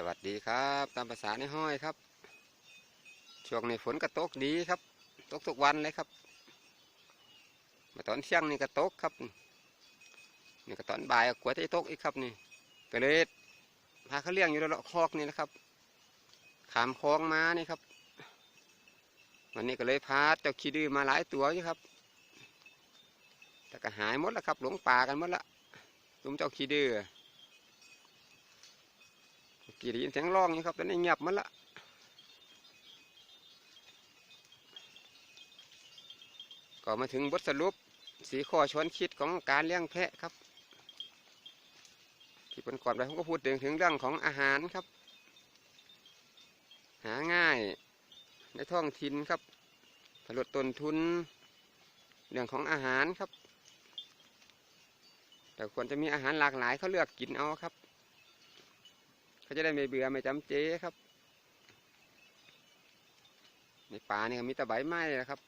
สวัสดีครับ ตามภาษาในห้อยครับ ช่วงนี้ฝนก็ตกดีครับตกทุกวันเลยครับ มาตอนเที่ยงนี่ก็ตกครับนี่ก็ตอนบ่ายก็กลัวจะตกอีกครับนี่ก็เลยพาเขาเลี้ยงอยู่รอบๆคอกนี่นะครับ ขามคลองมานี่ครับ วันนี้ก็เลยพาเจ้าขี้ดื้อมาหลายตัวอยู่ครับ แต่ก็หายหมดแล้วครับ หลงป่ากันหมดละลุมเจ้าขี้ดื้อ กี่ได้ยินเสียงร้องอยู่ครับตอนนี้เงียบมันละก็มาถึงบทสรุปสีข้อชวนคิดของการเลี้ยงแพะครับ ที่เป็นก่อนไปผมก็พูดถึงถึงเรื่องของอาหารครับ หาง่ายในท้องถิ่นครับผลดต้นทุน เรื่องของอาหารครับ แต่ควรจะมีอาหารหลากหลายเขาเลือกกินเอาครับ เขาจะได้ไม่เบื่อไม่จำเจครับ ในป่านี่ก็มีตะไบไม้นะครับ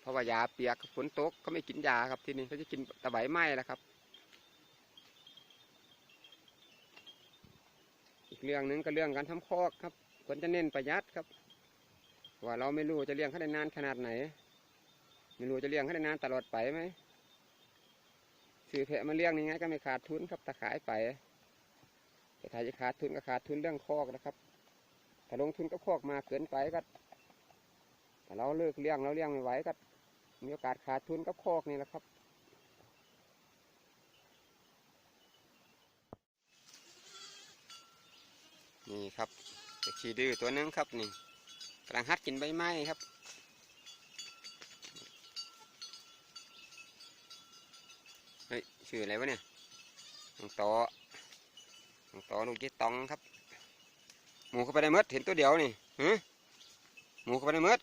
เพราะว่ายาเปียกฝนตกเขาไม่กินยาครับที่นี่เขาจะกินตะไบไม้แหละครับ อีกเรื่องหนึ่งก็เรื่องการทำคอกครับควรจะเน้นประหยัดครับ ว่าเราไม่รู้จะเลี้ยงเขาได้นานขนาดไหน ไม่รู้จะเลี้ยงเขาได้นานตลอดไปไหมซื้อแพะมาเลี้ยงยังไงก็ไม่ขาดทุนครับถ้าขายไป แต่ถ้าจะขาดทุนก็ขาดทุนเรื่องคอกนะครับ ถ้าลงทุนก็คอกมาเกินไปก็ถ้าเราเลิกเลี้ยงเราเลี้ยงไม่ไหวก็มีโอกาสขาดทุนกับคอกนี่แหละครับ นี่ครับเด็กขี้ดื้อตัวนึงครับนี่กำลังหัดกินใบไม้ครับเฮ้ยชื่ออะไรวะเนี่ยน้องต่อ ต่อลูกเจ๊ตองครับหมูเข้าไปในมดเห็นตัวเดียวนี่ฮะหมูเข้าไปในมด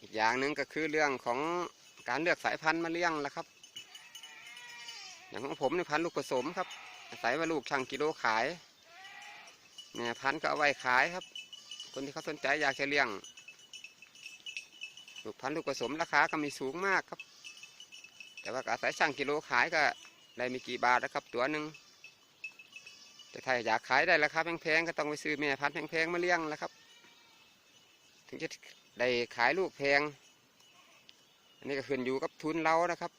อีกอย่างหนึ่งก็คือเรื่องของการเลือกสายพันธุ์มาเลี้ยงละครับ อย่างของผมในพันธุ์ลูกผสมครับอาศัยว่าลูกช่างกิโลขายแม่ยพันธุ์ก็เอาไว้ขายครับ คนที่เขาสนใจอยากจะเลี้ยง ลูกพันธุ์ลูกผสมราคาก็มีสูงมากครับ แต่ว่าอาศัยช่างกิโลขายก็ได้ไม่กี่บาทนะครับ ตัวหนึ่งแต่ถ้าอยากขายได้ราคาแพงๆก็ต้องไปซื้อแม่พันธุ์แพงๆมาเลี้ยงแล้วครับ ถึงจะได้ขายลูกแพง อันนี้ก็ขึ้นอยู่กับทุนเรานะครับ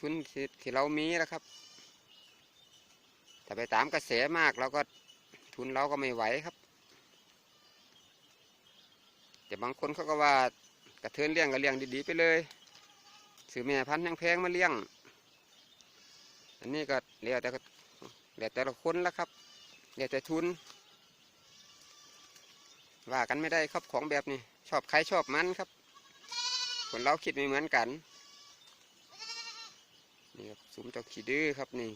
ทุนที่ที่เรามีนะครับ ถ้าไปตามกระแสมากเราก็ทุนเราก็ไม่ไหวครับแต่บางคนเขาก็ว่ากระเทินเลี้ยงก็เลี้ยงดีๆไปเลย ซื้อแม่พันธุ์แพงมาเลี้ยง อันนี้ก็เรียแต่เรียแต่ละคนละครับเรียแต่ทุน ว่ากันไม่ได้ครับของแบบนี้ ชอบใครชอบมันครับ คนเราคิดไม่เหมือนกันนี่ครับสุมเจ้าขี้ดื้อครับนี่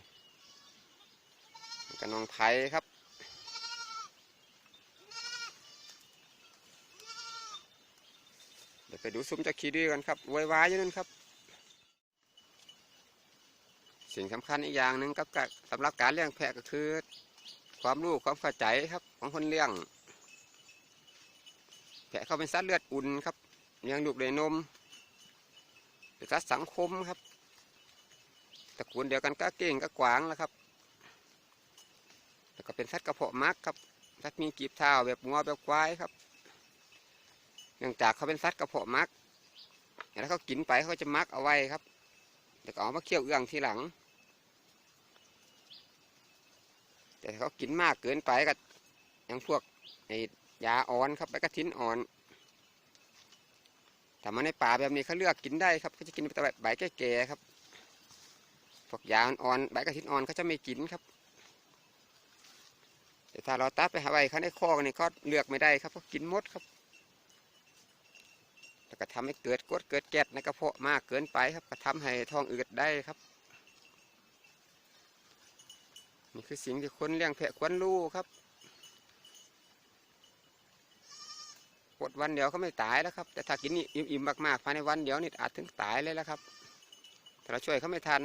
กับน้องไผ่ครับเดี๋ยวไปดูซุ้มเจ้าขี้ดื้อกันครับวายวายอยู่นั่นครับ สิ่งสำคัญอีกอย่างหนึ่งกับกะสำหรับการเลี้ยงแพะก็คือ ความรู้ความเข้าใจครับของคนเลี้ยง แพะเขาเป็นสัตว์เลือดอุ่นครับเลี้ยงลูกด้วยนมเป็นสัตว์สังคมครับตระกูลเดียวกันก็เก่งก็กวางแล้วครับแล้วก็เป็นสัตว์กระเพาะมักครับสัตว์มีกีบเท้าแบบงัวแบบควายครับเนื่องจากเขาเป็นสัตว์กระเพาะมักแล้วเขากินไปเขาจะมักเอาไว้ครับแล้วก็เอามาเคี่ยวเอื้องทีหลัง แต่เขากินมากเกินไปก็อย่างพวกไอ้ยาอ่อนครับใบกระถินอ่อนแต่มาในป่าแบบนี้เขาเลือกกินได้ครับเขาจะกินแต่แบบใบแก่ๆครับพวกยาอ่อนใบกระถินอ่อนเขาจะไม่กินครับแต่ถ้าเราตัดไปหาใบเขาในคอกนี่เขาเลือกไม่ได้ครับเขากินมดครับแล้วก็ทำให้เกิดกดเกิดแก๊สในกระเพาะมากเกินไปครับก็ทำให้ท้องอืดได้ครับ นี่คือสิ่งที่คนเลี้ยงแพะควรรู้ครับอดวันเดียวเขาไม่ตายแล้วครับ แต่ถ้ากินอิ่มๆมากๆภายในวันเดียวนี่อาจถึงตายเลยแล้วครับถ้าเราช่วยเขาไม่ทัน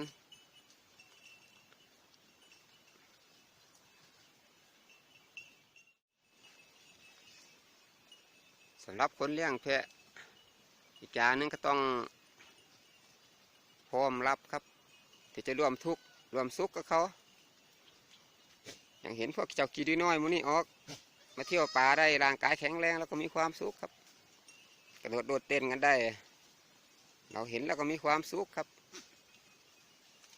สำหรับคนเลี้ยงแพะอีกอย่างนึงก็ต้องพร้อมรับครับ ที่จะร่วมทุกข์ร่วมสุขกับเขา อย่างเห็นพวกเจ้ากีดีน้อยมูนี่ออก มาเที่ยวป่าได้ร่างกายแข็งแรงแล้วก็มีความสุขครับ กระโดดโดดเต้นกันได้ เราเห็นแล้วก็มีความสุขครับ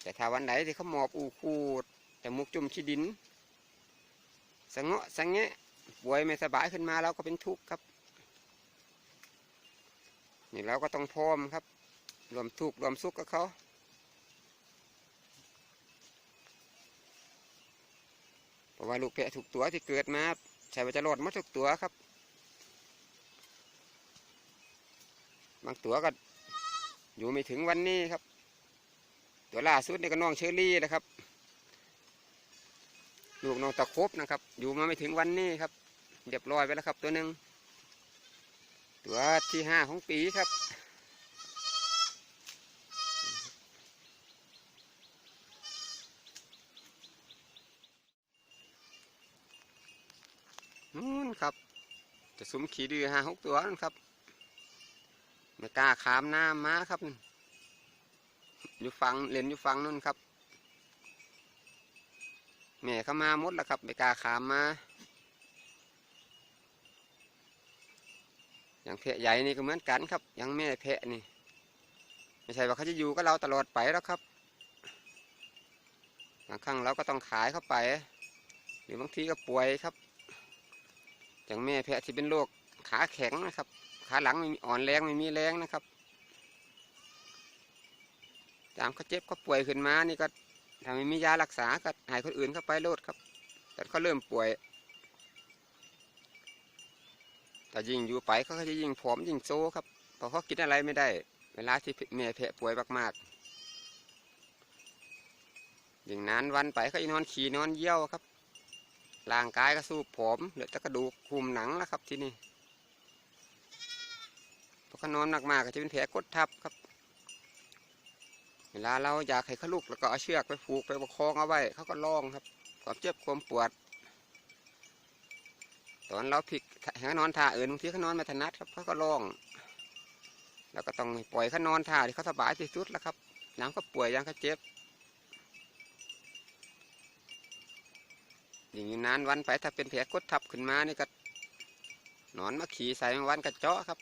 แต่ถ้าวันไหนที่เขาหมอบอูคูดแต่มุกจุ่มขี้ดินสะเงาะสะแงะป่วยไม่สบายขึ้นมาเราก็เป็นทุกข์ครับนี่เราก็ต้องพร้อมครับ รวมทุกข์รวมสุขกับเขา เพ ราะว่าลูกแพะทุกตัวที่เกิดมาใช่ว่าจะรอดมาทุกตัวครับ บางตัวก็อยู่ไม่ถึงวันนี้ครับ ตัวล่าสุดนี่ก็น้องเชอรี่นะครับ ลูกน้องตะครบนะครับ อยู่มาไม่ถึงวันนี้ครับเรียบร้อยไปแล้วครับ ตัวหนึ่งตัวที่ห้าของปีครับ นู่น ครับ จะซุ้มขี่ดื้อห้าหกตัวนั่นครับไม่กล้าขามหน้าม้าครับอยู่ฟังเล่นอยู่ฟังนู่นครับแม่เข้ามาหมดแล้วครับไม่กล้าขามมาอย่างแพะใหญ่นี่ก็เหมือนกันครับ อย่างแม่แพะนี่ ไม่ใช่ว่าเขาจะอยู่กับเราตลอดไปแล้วครับบางครั้งเราก็ต้องขายเข้าไป หรือบางทีก็ป่วยครับ อย่างแม่แพะที่เป็นโรคขาแข็งนะครับ ขาหลังไม่มีอ่อนแรงไม่มีแรงนะครับตามเขาเจ็บเขาป่วยขึ้นมานี่ก็ถ้าไม่มียารักษาก็หายคนอื่นเข้าไปโลดครับ แต่เขาเริ่มป่วยแต่ยิ่งอยู่ไปเขาก็จะยิ่งผอมยิ่งโซครับเพราะเขากินอะไรไม่ได้ เวลาที่แม่แพะป่วยมากๆยิ่งนานวันไปเขาจะนอนขี่นอนเยี่ยวครับ ร่างกายก็สู้ผอมเหลือแต่กระดูกคุมหนังแล้วครับที่นี่พอเขานอนมากๆก็จะเป็นแผลกดทับครับ เวลาเราอยากให้เขาลุกแล้วก็เอาเชือกไปผูกไปประคองเอาไว้เขาก็ร้องครับความเจ็บความปวด ตอนเราพลิกให้เขานอนท่าอื่นบางทีเขานอนไม่ถนัดครับเขาก็ร้อง แล้วก็ต้องปล่อยเขานอนท่าที่เขาสบายที่สุดแล้วครับน้ำก็ป่วยยังเขาเจ็บ อยิ่งอยู่นานวันไปถ้าเป็นแผลกดทับขึ้นมานี่ก็หนอนมาขี่ใส่แมงวันกระเจาะครับ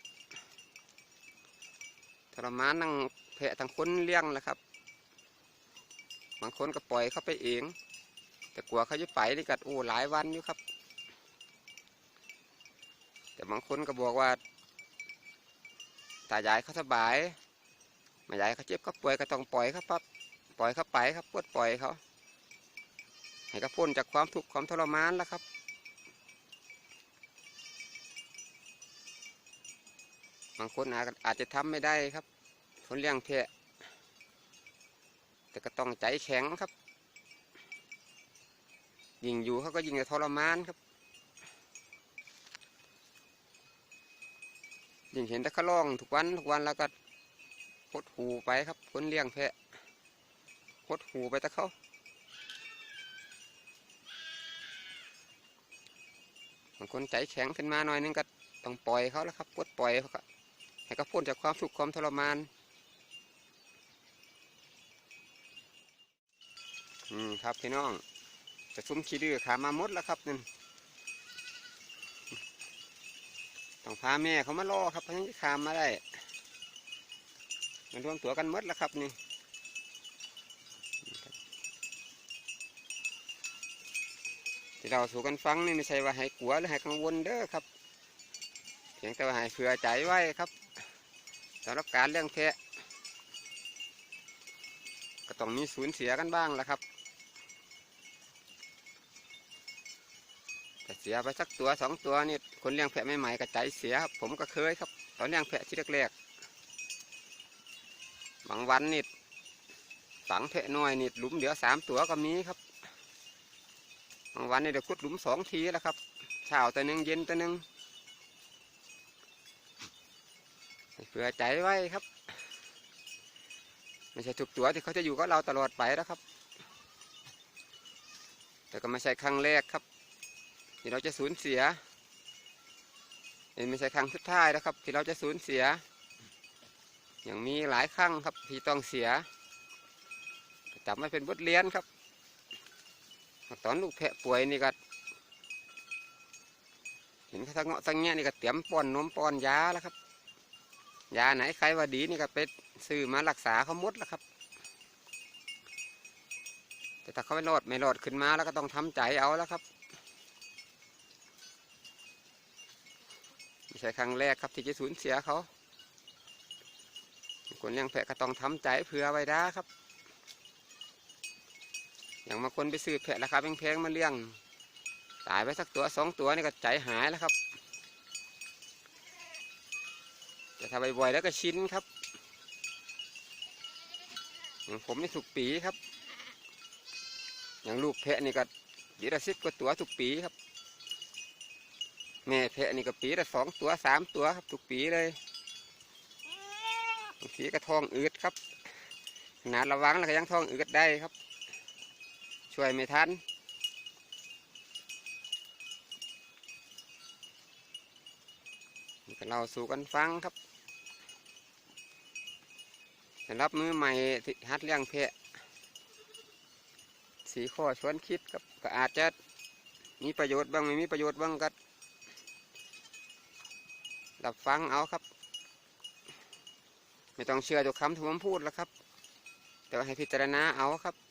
ทรมานนั่งแผลทั้งคนเลี้ยงแหละครับ บางคนก็ปล่อยเขาไปเอง แต่กลัวเขาจะไปนี่ก็โอ้หลายวันอยู่ครับ แต่บางคนก็บอกว่าตายายเขาสบายไม่ยายเขาเจ็บเขาป่วยก็ต้องปล่อยเขาปั๊บปล่อยเขาไปครับปวดปล่อยเขา ให้เขาพ้นจากความทุกข์ความทรมานแล้วครับ บางคนอาจอาจจะทำไม่ได้ครับ คนเลี้ยงแพะแต่ก็ต้องใจแข็งครับ ยิงอยู่เขาก็ยิ่งจะทรมานครับยิ่งเห็นต่เขาร้องทุกวันทุกวันแล้วก็หดหูไปครับคนเลี้ยงแพะหดหูไปแต่เขา บางคนใจแข็งขึ้นมาหน่อยนึงก็ต้องปล่อยเขาแล้วครับปลดปล่อยเขาก็ให้เขาพ้นจากความทุกข์ความทรมานอืมครับพี่น้องจะซุ้มขี้ดื้อขามาหมดแล้วครับนั่นต้องพาแม่เขามาล่อครับเพราะงั้นจะขามมาได้มันรวมตัวกันหมดแล้วครับนี่ ที่เราสู่กันฟังนี่ไม่ใช่ว่าให้กลัวหรือให้กังวลเด้อครับเพียงแต่ว่าให้เผื่อใจไว้ครับสำหรับการเลี้ยงแพะก็ต้องมีสูญเสียกันบ้างแหละครับแต่เสียไปสักตัวสองตัวนี่คนเลี้ยงแพะใหม่ๆก็ใจเสียครับผมก็เคยครับ ตอนเลี้ยงแพะที่แรกๆบางวันนี่ฝังแพะน้อยนี่หลุมเดียวสามตัวก็มีครับ บางวันนี่เดี๋ยวขุดหลุมสองทีแล้วครับเช้าตัวหนึ่งเย็นตัวหนึ่งเผื่อใจไว้ครับ ไม่ใช่ทุกตัวที่เขาจะอยู่กับเราตลอดไปแล้วครับ แต่ก็ไม่ใช่ครั้งแรกครับที่เราจะสูญเสียไม่ใช่ครั้งสุดท้ายแล้วครับ ที่เราจะสูญเสีย อย่างมีหลายครั้งครับที่ต้องเสียจำไว้เป็นบทเรียนครับ ตอนลูกแพะป่วยนี่ก็เห็นเขาสังเงาะสังเงี้ยนี่ก็เตรียมป้อนนมป้อนยาแล้วครับ ยาไหนใครว่าดีนี่ก็ไปซื้อมารักษาเขาหมดแล้วครับ แต่ถ้าเขาไม่รอดไม่รอดขึ้นมาแล้วก็ต้องทำใจเอาแล้วครับไม่ใช่ครั้งแรกครับที่จะสูญเสียเขาคนเลี้ยงแพะก็ต้องทำใจเผื่อไว้ได้ครับ อย่างบางคนไปซื้อแพะราคาแพงๆมาเลี้ยง ตายไปสักตัวสองตัวนี่ก็ใจหายแล้วครับแต่ถ้าบ่อยๆแล้วก็ชิ้นครับอย่างผมนี่ถูกปีครับ อย่างลูกแพะนี่ก็ปีละสิบกว่าตัวทุกปีครับ แม่แพะนี่ก็ปีละสองตัวสามตัวครับทุกปีเลยบางทีก็ทองอืดครับขนาดระวังแล้วก็ยังทองอืดได้ครับ ช่วยไม่ทันก็เราสู่กันฟังครับสำหรับมือใหม่ที่หัดเลี้ยงแพะ สีข้อชวนคิดครับก็อาจจะมีประโยชน์บ้างไม่มีประโยชน์บ้างก็รับฟังเอาครับ ไม่ต้องเชื่อทุกคำที่ผมพูดแล้วครับแต่ให้พิจารณาเอาครับ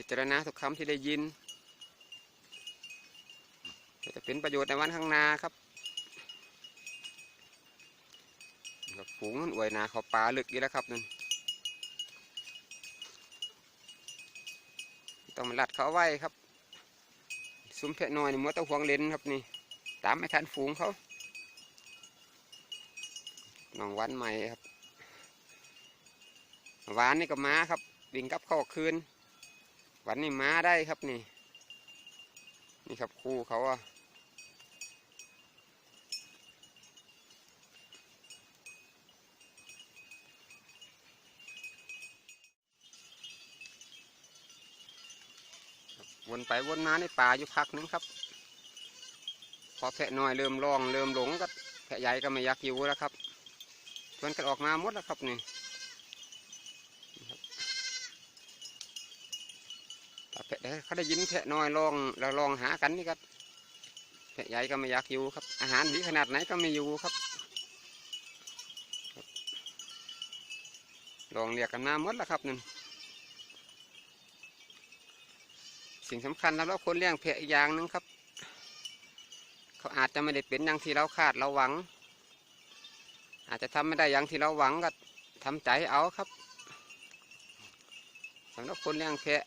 พิจารณาทุกคำที่ได้ยินจะเป็นประโยชน์ในวันข้างหน้าครับกับฝูงนั่นอวยนาเขาปลาลึกอีกแล้วครับนั่นต้องมาลัดเขาเอาไว้ครับ ซุ้มเพะน้อยนี่มัวตะหวงเลนครับนี่ ตามไม่ทันฝูงเขาน้องวันใหม่ครับวานนี่ก็มาครับ วิ่งกลับเข้าคืน วันนี้ม้าได้ครับนี่ นี่ครับคู่เขาอะวนไปวนมาในป่าอยู่พักนึงครับ พอแพะน้อยเริ่มร้องเริ่มหลงก็แพะใหญ่ก็ไม่อยากอยู่แล้วครับชวนกันออกมาหมดแล้วครับนี่ครับถ้า แพะเขาได้ยินแพะน้อยร้องแล้วร้องหากันนี่ก็แพะใหญ่ก็ไม่อยากอยู่ครับ อาหารดีขนาดไหนก็ไม่อยู่ครับ ลองเรียกกันมาหมดแล้วครับนั่นสิ่งสำคัญสำหรับคนเลี้ยงแพะอีกอย่างหนึ่งครับ เขาอาจจะไม่ได้เป็นอย่างที่เราคาดเราหวัง อาจจะทำไม่ได้อย่างที่เราหวังก็ทำใจเอาครับสำหรับคนเลี้ยงแพะ